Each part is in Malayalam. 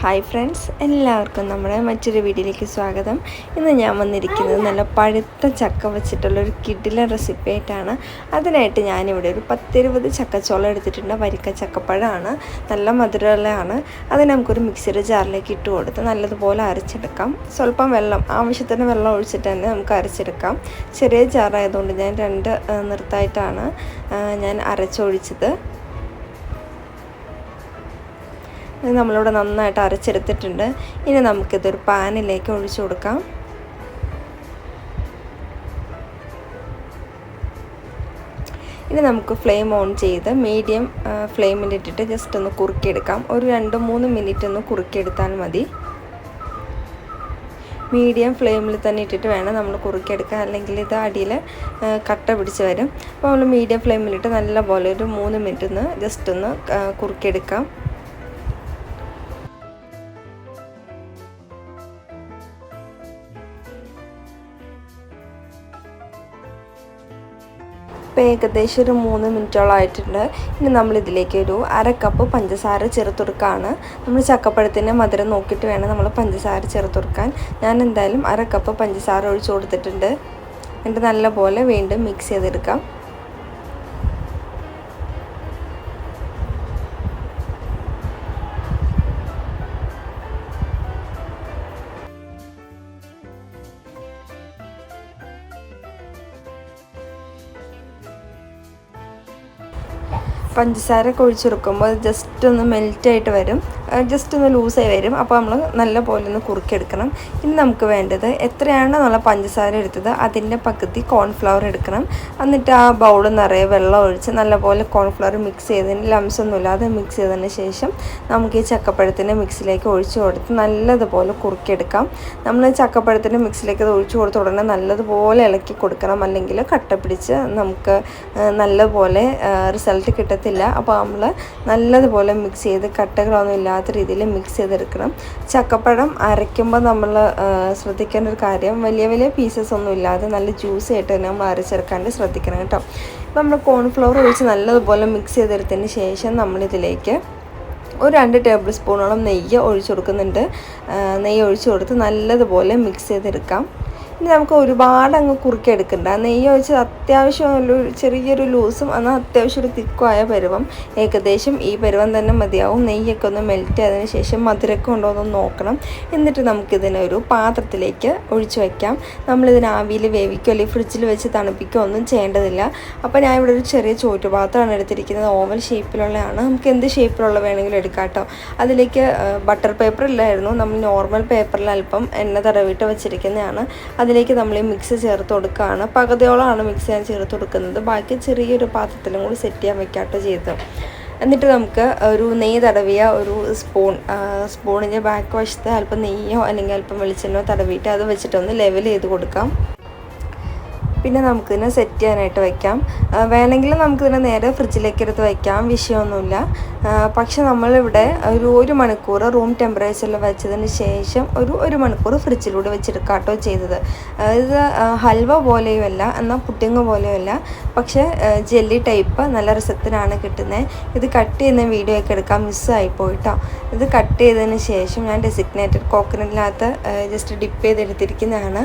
ഹായ് ഫ്രണ്ട്സ് എല്ലാവർക്കും നമ്മുടെ മറ്റൊരു വീഡിയോയിലേക്ക് സ്വാഗതം. ഇന്ന് ഞാൻ വന്നിരിക്കുന്നത് നല്ല പഴുത്ത ചക്ക വെച്ചിട്ടുള്ള ഒരു കിഡിലെ റെസിപ്പി ആയിട്ടാണ്. അതിനായിട്ട് ഞാനിവിടെ ഒരു പത്തിരുപത് ചക്കച്ചോളം എടുത്തിട്ടുണ്ട്. വരിക്ക ചക്കപ്പഴമാണ്. നല്ല മധുരമുള്ളതാണ്. അത് നമുക്കൊരു മിക്സിയുടെ ജാറിലേക്ക് ഇട്ട് കൊടുത്ത് നല്ലതുപോലെ അരച്ചെടുക്കാം. സ്വല്പം വെള്ളം ആവശ്യത്തിന് വെള്ളം ഒഴിച്ചിട്ട് തന്നെ നമുക്ക് അരച്ചെടുക്കാം. ചെറിയ ജാറായതുകൊണ്ട് ഞാൻ രണ്ട് നിർത്തായിട്ടാണ് ഞാൻ അരച്ചൊഴിച്ചത്. നമ്മളിവിടെ നന്നായിട്ട് അരച്ചെടുത്തിട്ടുണ്ട്. ഇനി നമുക്കിതൊരു പാനിലേക്ക് ഒഴിച്ചു കൊടുക്കാം. ഇനി നമുക്ക് ഫ്ലെയിം ഓൺ ചെയ്ത് മീഡിയം ഫ്ലെയിമിൽ ഇട്ടിട്ട് ജസ്റ്റ് ഒന്ന് കുറുക്കിയെടുക്കാം. ഒരു രണ്ട് മൂന്ന് മിനിറ്റ് ഒന്ന് കുറുക്കിയെടുത്താൽ മതി. മീഡിയം ഫ്ലെയിമിൽ തന്നെ ഇട്ടിട്ട് വേണം നമ്മൾ കുറുക്കിയെടുക്കാൻ. അല്ലെങ്കിൽ ഇത് അടിയിൽ കട്ട പിടിച്ച് വരും. അപ്പോൾ നമ്മൾ മീഡിയം ഫ്ലെയിമിലിട്ട് നല്ലപോലെ ഒരു മൂന്ന് മിനിറ്റ് ഒന്ന് ജസ്റ്റ് ഒന്ന് കുറുക്കിയെടുക്കാം. ഇപ്പോൾ ഏകദേശം ഒരു മൂന്ന് മിനിറ്റോളം ആയിട്ടുണ്ട്. ഇനി നമ്മളിതിലേക്ക് ഒരു അര കപ്പ് പഞ്ചസാര ചേർത്തൊടുക്കുകയാണ് നമ്മൾ ചക്കപ്പഴത്തിന്റെ മധുരം നോക്കിയിട്ട് വേണം നമ്മൾ പഞ്ചസാര ചേർത്തൊടുക്കാൻ ഞാൻ എന്തായാലും അര കപ്പ് പഞ്ചസാര ഒഴിച്ചു കൊടുത്തിട്ടുണ്ട്. എന്നിട്ട് നല്ലപോലെ വീണ്ടും മിക്സ് ചെയ്തെടുക്കാം. പഞ്ചസാര ഒക്കെ ഒഴിച്ചെടുക്കുമ്പോൾ ജസ്റ്റ് ഒന്ന് മെൽറ്റായിട്ട് വരും. ജസ്റ്റ് ഒന്ന് ലൂസായി വരും. അപ്പോൾ നമ്മൾ നല്ല പോലെ ഒന്ന് കുറുക്കിയെടുക്കണം ഇനി നമുക്ക് വേണ്ടത് എത്രയാണോ നല്ല പഞ്ചസാര എടുത്തത്? അതിന്റെ പകുതി കോൺഫ്ലവർ എടുക്കണം. എന്നിട്ട് ആ ബൗളിൽ നിറയെ വെള്ളം ഒഴിച്ച് നല്ലപോലെ കോൺഫ്ലവർ മിക്സ് ചെയ്തതിന് ലംസ് ഒന്നും ഇല്ലാതെ മിക്സ് ചെയ്തതിന് ശേഷം നമുക്ക് ഈ ചക്കപ്പഴത്തിന്റെ മിക്സിലേക്ക് ഒഴിച്ച് കൊടുത്ത് നല്ലതുപോലെ കുറുക്കിയെടുക്കാം നമ്മൾ ചക്കപ്പഴത്തിന്റെ മിക്സിലേക്ക് അത് ഒഴിച്ച് കൊടുത്ത ഉടനെ നല്ലതുപോലെ ഇളക്കി കൊടുക്കണം. അല്ലെങ്കിൽ കട്ട പിടിച്ച് നമുക്ക് നല്ലപോലെ റിസൾട്ട് കിട്ടത്തില്ല. അപ്പോൾ നമ്മൾ നല്ലതുപോലെ മിക്സ് ചെയ്ത് കട്ടകളൊന്നും ഇല്ലാത്ത രീതിയിൽ മിക്സ് ചെയ്തെടുക്കണം. ചക്കപ്പഴം അരയ്ക്കുമ്പോൾ നമ്മൾ ശ്രദ്ധിക്കേണ്ട ഒരു കാര്യം വലിയ വലിയ പീസസ് ഒന്നും ഇല്ലാതെ നല്ല ജ്യൂസ് ആയിട്ട് തന്നെ നമ്മൾ അരച്ചെടുക്കാണ്ട് ശ്രദ്ധിക്കണം കേട്ടോ. അപ്പോൾ നമ്മൾ കോൺഫ്ലവർ ഒഴിച്ച് നല്ലതുപോലെ മിക്സ് ചെയ്തെടുത്തതിന് ശേഷം നമ്മളിതിലേക്ക് ഒരു രണ്ട് ടേബിൾ സ്പൂണോളം നെയ്യ് ഒഴിച്ചു കൊടുക്കുന്നുണ്ട്. നെയ്യ് ഒഴിച്ചു കൊടുത്ത് നല്ലതുപോലെ മിക്സ് ചെയ്തെടുക്കാം. ഇനി നമുക്ക് ഒരുപാട് അങ്ങ് കുറുക്കിയെടുക്കണ്ട നെയ്യ് ഒഴിച്ച് അത്യാവശ്യം ഒരു ചെറിയൊരു ലൂസും എന്നാൽ അത്യാവശ്യം ഒരു തിക്കുമായ പരുവം. ഏകദേശം ഈ പരുവം തന്നെ മതിയാവും. നെയ്യൊക്കെ ഒന്ന് മെൽറ്റ് ആയതിനു ശേഷം മധുരമൊക്കെ ഉണ്ടോ എന്ന് നോക്കണം. എന്നിട്ട് നമുക്കിതിനെ ഒരു പാത്രത്തിലേക്ക് ഒഴിച്ചു വയ്ക്കാം നമ്മളിതിന് ആവിയിൽ വേവിക്കുകയോ അല്ലെങ്കിൽ ഫ്രിഡ്ജിൽ വെച്ച് തണുപ്പിക്കുകയോ ഒന്നും ചെയ്യേണ്ടതില്ല. അപ്പോൾ ഞാൻ ഇവിടെ ഒരു ചെറിയ ചോറ്റുപാത്രമാണ് എടുത്തിരിക്കുന്നത്. ഓവൽ ഷേപ്പിലുള്ളതാണ് നമുക്ക് എന്ത് ഷേപ്പിലുള്ള വേണമെങ്കിലും എടുക്കാം കേട്ടോ അതിലേക്ക് ബട്ടർ പേപ്പർ ഇല്ലായിരുന്നു. നമ്മൾ നോർമൽ പേപ്പറിൽ അല്പം എണ്ണ തടവിട്ട് വെച്ചിരിക്കുന്നതാണ്. അതിലേക്ക് നമ്മൾ ഈ മിക്സ് ചേർത്ത് കൊടുക്കുകയാണ് പകുതിയോളമാണ് മിക്സ് ഞാൻ ചേർത്ത് കൊടുക്കുന്നത്. ബാക്കി ചെറിയൊരു പാത്രത്തിലും കൂടി സെറ്റ് ചെയ്യാൻ വെക്കാട്ടോ ചെയ്തത്. എന്നിട്ട് നമുക്ക് ഒരു നെയ്യ് തടവിയ ഒരു സ്പൂൺ സ്പൂണിന്റെ ബാക്ക് വശത്ത് അല്പം നെയ്യോ അല്ലെങ്കിൽ അല്പം വെളിച്ചെണ്ണയോ തടവിയിട്ട് അത് വെച്ചിട്ടൊന്ന് ലെവൽ ചെയ്ത് കൊടുക്കാം. പിന്നെ നമുക്കിതിനെ സെറ്റ് ചെയ്യാനായിട്ട് വയ്ക്കാം വേണമെങ്കിൽ നമുക്കിതിനെ നേരെ ഫ്രിഡ്ജിലേക്ക് എടുത്ത് വയ്ക്കാം വിഷയമൊന്നുമില്ല. പക്ഷെ നമ്മളിവിടെ ഒരു ഒരു മണിക്കൂർ റൂം ടെമ്പറേച്ചറിൽ വെച്ചതിന് ശേഷം ഒരു ഒരു മണിക്കൂർ ഫ്രിഡ്ജിലൂടെ വെച്ചെടുക്കാട്ടോ ചെയ്തത്. ആ, ഇത് ഹൽവ പോലെയുമല്ല എന്നാൽ പുട്ടിങ് പോലെയുമല്ല പക്ഷേ ജെല്ലി ടൈപ്പ് നല്ല രസത്തിനാണ് കിട്ടുന്നത് ഇത് കട്ട് ചെയ്യുന്ന വീഡിയോ ഒക്കെ എടുക്കാൻ മിസ്സായി പോയിട്ടോ. ഇത് കട്ട് ചെയ്തതിന് ശേഷം ഞാൻ ഡെസിഗ്നേറ്റഡ് കോക്കനറ്റിനകത്ത് ജസ്റ്റ് ഡിപ്പ് ചെയ്തെടുത്തിരിക്കുന്നതാണ്.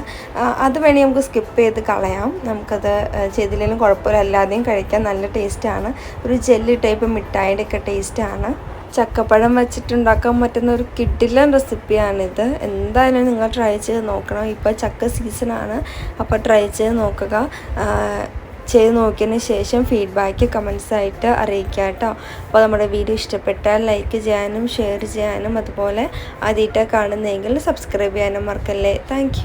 അത് വേണമെങ്കിൽ നമുക്ക് സ്കിപ്പ് ചെയ്ത് കളയാം. നമുക്കത് ആ, ചെയ്തില്ലെങ്കിലും കുഴപ്പമില്ല. അല്ലാതെയും കഴിക്കാൻ നല്ല ടേസ്റ്റാണ്. ഒരു ജെല്ലി ടൈപ്പ് മിഠായിയുടെ ഒക്കെ ടേസ്റ്റാണ്. ചക്കപ്പഴം വെച്ചിട്ടുണ്ടാക്കാൻ പറ്റുന്ന ഒരു കിഡിലൻ റെസിപ്പിയാണിത്. എന്തായാലും നിങ്ങൾ ട്രൈ ചെയ്ത് നോക്കണം. ഇപ്പോൾ ചക്ക സീസണാണ് അപ്പോൾ ട്രൈ ചെയ്ത് നോക്കുക. ചെയ്ത് നോക്കിയതിന് ശേഷം ഫീഡ്ബാക്ക് കമൻസ് ആയിട്ട് അറിയിക്കുക കേട്ടോ. അപ്പോൾ നമ്മുടെ വീഡിയോ ഇഷ്ടപ്പെട്ടാൽ ലൈക്ക് ചെയ്യാനും ഷെയർ ചെയ്യാനും അതുപോലെ ആദ്യമായിട്ടാണ് കാണുന്നതെങ്കിൽ സബ്സ്ക്രൈബ് ചെയ്യാനും മറക്കല്ലേ. താങ്ക്